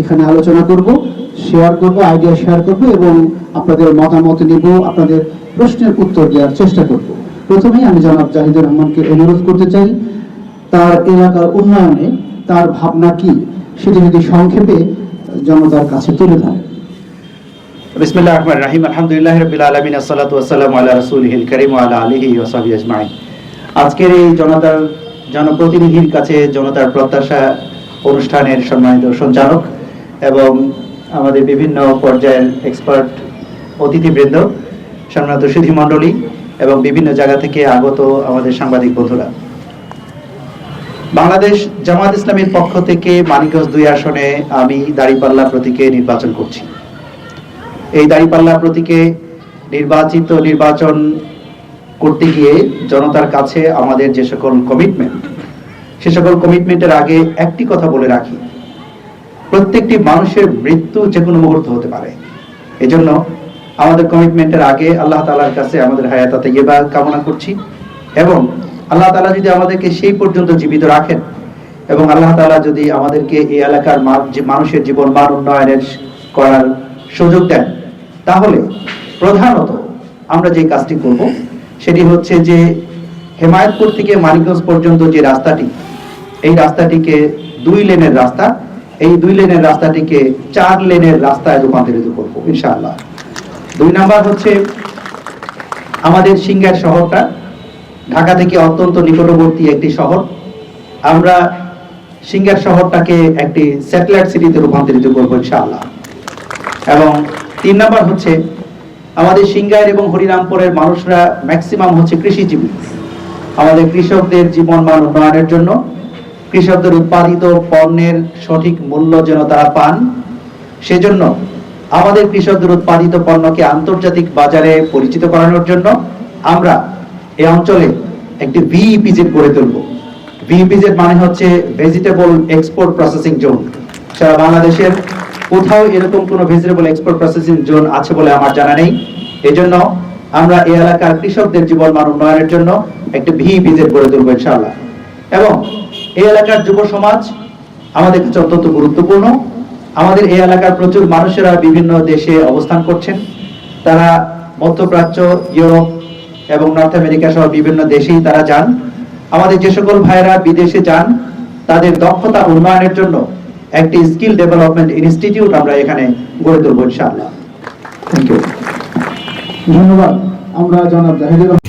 এখানে আলোচনা করব শেয়ার করব আইডিয়া শেয়ার করব এবং আপনাদের মতামত নিব, আপনাদের প্রশ্নের উত্তর দেওয়ার চেষ্টা করব। প্রথমেই আমি জনাব জাহিদুর রহমানকে অনুরোধ করতে চাই, তার এলাকার উন্নয়নে তার ভাবনা কি, সেটি যদি সংক্ষেপে জনতার কাছে তুলে ধরে বিসমিল্লাহ রহমান রাহিম, আলহামদুলিল্লাহ রবিল আলমিন, আসসালাতু আসসালামু আলা রাসূলিহিল কারীম আজমাইন। আজকের এই জনতার জনপ্রতিনিধির কাছে জনতার প্রত্যাশা অনুষ্ঠানের সম্মানিত সঞ্চালক এবং আমাদের বিভিন্ন পর্যায়ের এক্সপার্ট অতিথিবৃন্দ, সম্মানিত সুধী মণ্ডলী এবং বিভিন্ন জায়গা থেকে আগত আমাদের সাংবাদিক বন্ধুরা। বাংলাদেশ জামাত ইসলামের পক্ষ থেকে মানিকগঞ্জ দুই আসনে আমি দাড়িপাল্লা প্রতীকে নির্বাচন করছি। এই দাঁড়িপাল্লা প্রতীকে নির্বাচিত নির্বাচন করতে গিয়ে জনতার কাছে আমাদের যে সকল কমিটমেন্ট সে সকল কমিটমেন্টের আগে একটি কথা বলে রাখি। প্রত্যেকটি মানুষের মৃত্যু যে কোনো মুহূর্ত হতে পারে। এজন্য আমাদের কমিটমেন্টের আগে আল্লাহ তালার কাছে আমাদের হায়াতাতে ইয়েবা কামনা করছি এবং আল্লাহ তালা যদি আমাদেরকে সেই পর্যন্ত জীবিত রাখেন এবং আল্লাহ তালা যদি আমাদেরকে এই এলাকার মানুষের জীবন মান উন্নয়নের করার সুযোগ দেন, তাহলে প্রধানত আমরা যে কাজটি করব সেটি হচ্ছে যে হেমায়তপুর থেকে মানিকগঞ্জ পর্যন্ত যে রাস্তাটি, এই রাস্তাটিকে দুই লেনের রাস্তা এই দুই লেনের রাস্তাটিকে চার লেনের রাস্তায় রূপান্তরিত করব, ইনশাআল্লাহ। দুই নাম্বার হচ্ছে আমাদের সিঙ্গার শহরটা। ঢাকা থেকে অত্যন্ত নিকটবর্তী একটি শহর। আমরা সিঙ্গার শহরটাকে একটি স্যাটেলাইট সিটিতে রূপান্তরিত করব, ইনশাআল্লাহ। এবং তিন নাম্বার হচ্ছে আমাদের সিঙ্গার এবং হরিরামপুরের মানুষরা ম্যাক্সিমাম হচ্ছে কৃষিজীবী। আমাদের কৃষকদের জীবন মান উন্নয়নের জন্য কৃষকদের উৎপাদিত পণ্যের সঠিক মূল্য যেন তারা পান, সেজন্য আমাদের কৃষকদের উৎপাদিত পণ্যকে আন্তর্জাতিক বাজারে পরিচিত করানোর জন্য আমরা এই অঞ্চলে একটি ভিইপিজেড গড়ে তুলব। ভিইপিজেড মানে হচ্ছে ভেজিটেবল এক্সপোর্ট প্রসেসিং জোন সারা বাংলাদেশের কোথাও এরকম কোনো ভেজিটেবল এক্সপোর্ট প্রসেসিং জোন আছে বলে আমার জানা নেই। এজন্য আমরা এই এলাকার কৃষকদের জীবন মান উন্নয়নের জন্য একটি ভিইপিজেড গড়ে তুলব ইনশাআল্লাহ। এবং এই এলাকার যুব সমাজ আমাদের কাছে অত্যন্ত গুরুত্বপূর্ণ। আমাদের এই এলাকার প্রচুর মানুষেরা বিভিন্ন দেশে অবস্থান করছেন। তারা মধ্যপ্রাচ্য, ইউরোপ এবং নর্থ আমেরিকা সহ বিভিন্ন দেশেই তারা যান। আমাদের যে সকল ভাইয়েরা বিদেশে যান, তাদের দক্ষতা উন্নয়নের জন্য একটি স্কিল ডেভেলপমেন্ট ইনস্টিটিউট আমরা এখানে গড়ে তুলব ইনশাআল্লাহ। থ্যাংক ইউ ধন্যবাদ। আমরা জনাব জাহিদুর